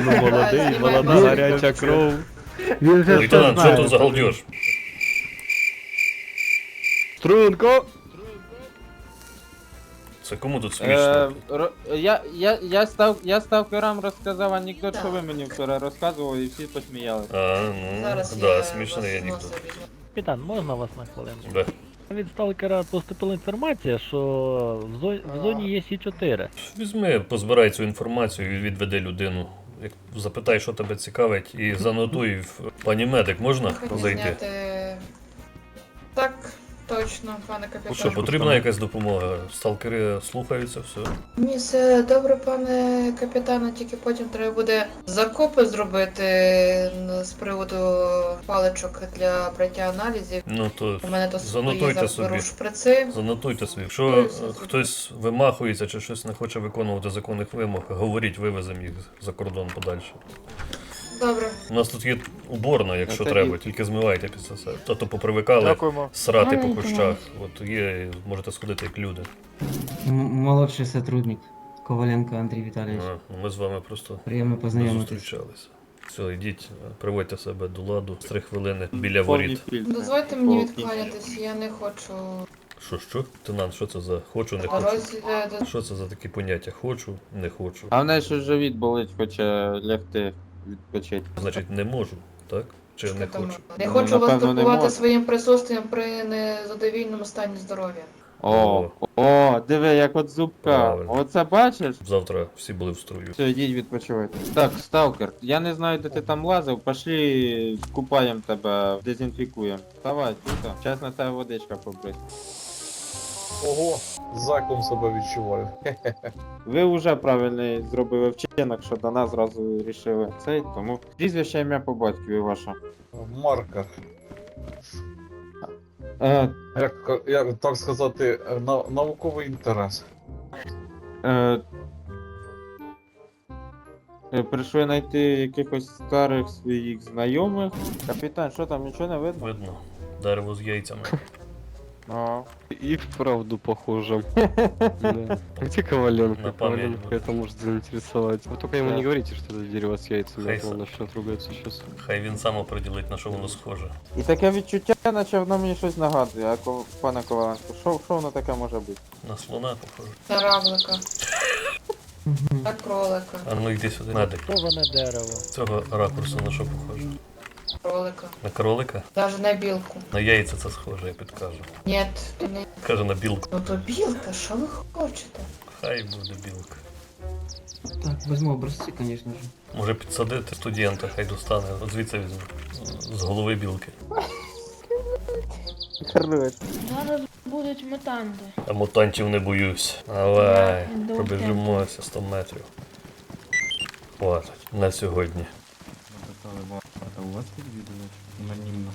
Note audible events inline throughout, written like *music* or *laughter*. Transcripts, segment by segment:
Ну, *laughs* молодий, молода гаряча кров. Він вже все Лейтенант, що знає. тут за галдеж? Струнко! Це кому тут Е, смішно? ро- я, я, я, став, я сталкерам розказав анекдот, що ви мені вчора розказували, і всі посміялися. А, ну, Зараз да, я смішний вас анекдот. візьму. Капітан, можна вас на хвилинку? Да. Від сталкера поступила інформація, що в, зо... в зоні є Сі-4. Візьми, позбирай цю інформацію і відведи людину. Як запитай, що тебе цікавить, і занотуй в пані медик, можна зайти? Так, точно, пане Ну капітан. Що, потрібна якась допомога? Сталкери слухаються, все. Ні, все добре, пане капітане, тільки потім треба буде закопи зробити м, з приводу паличок для браття аналізів. Ну то У мене то занотуйте собі. шприци. Занотуйте собі. Якщо е, хтось вимахується чи щось не хоче виконувати законних вимог, говоріть, вивеземо їх за кордон подальше. Добре. У нас тут є уборна, якщо Це треба, і- тільки змивайте після себе. То то попривикали Дякуємо. срати по кущах. От є, можете сходити як люди. М- Молодший сотрудник Коваленко Андрій Віталійович. А, ми з вами просто Приємно не познайомитись. зустрічалися. Все, йдіть, приводьте себе до ладу. З три хвилини біля Повні воріт. фільтри. Дозвольте мені Повні. відкланятись, я не хочу Що, що? Лейтенант, що це за хочу, не хочу? розгляду. Що це за такі поняття? Хочу, не хочу. А в неї що живіт болить, хоче лягти відпочити. Значить, не можу, так? Чи не хочу? Не Ну, хочу вас напевно, не турбувати можна. своїм присутствием при незадовільному стані здоров'я. О, о, диви, як от зубка. Правильно. Оце бачиш? Завтра всі були в струю. Все, йдіть відпочивайте. Так, сталкер, я не знаю, де ти там лазив, пошли купаємо тебе, дезінфікуємо. Давай, тут. Зараз на тебе водичка побрить. Ого, заком себе відчуваю. Ви вже правильний зробили вчинок, що до нас зразу рішили цей, тому прізвище ім'я по батькові ваше. Марка. Е, Як, як так сказати, на, науковий інтерес. е, е, прийшли знайти якихось старих своїх знайомих. Капітан, що там, нічого не видно? Видно. Дерево з яйцями. А, И вправду похоже. *laughs* Да. Где Коваленко? На память Коваленко будет. это может заинтересовать. Вы только ему Да. не говорите, что это дерево с яйцами, а то Хай он начнет ругаться сейчас. Хай він сам оприділить, на що воно схоже. І таке відчуття, наче воно мені щось нагадує, а ко- пане Коваленко, що, що воно таке може бути? На слона похоже. На равлика. На кролика. А ну йди сюди. Медик. Товане дерево. З цього ракурсу на що похоже? Кролика. На кролика? Даже на білку. На яйця це схоже, я підкажу. Ні, то не. Каже на білку. Ну то білка, що ви хочете? Хай буде білка. Так, візьму образці, звісно ж. Може підсадити студента, хай достане. От звідси візьму. З голови білки. Хорош. Зараз будуть мутанти. А мутантів не боюсь. Давай, пробіжимося 100 метрів. Хватить. На сьогодні. У вас відвідувач анонімно.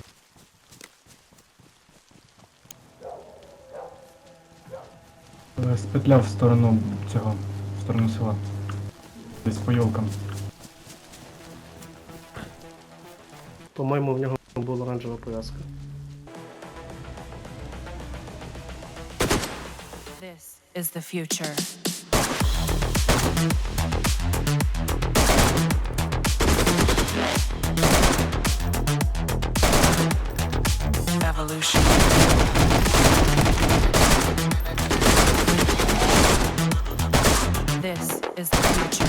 Спетляв в сторону цього, в сторону села. Десь по йолкам. По-моєму, в нього була оранжева пов'язка. This is the future. Evolution. This is the future.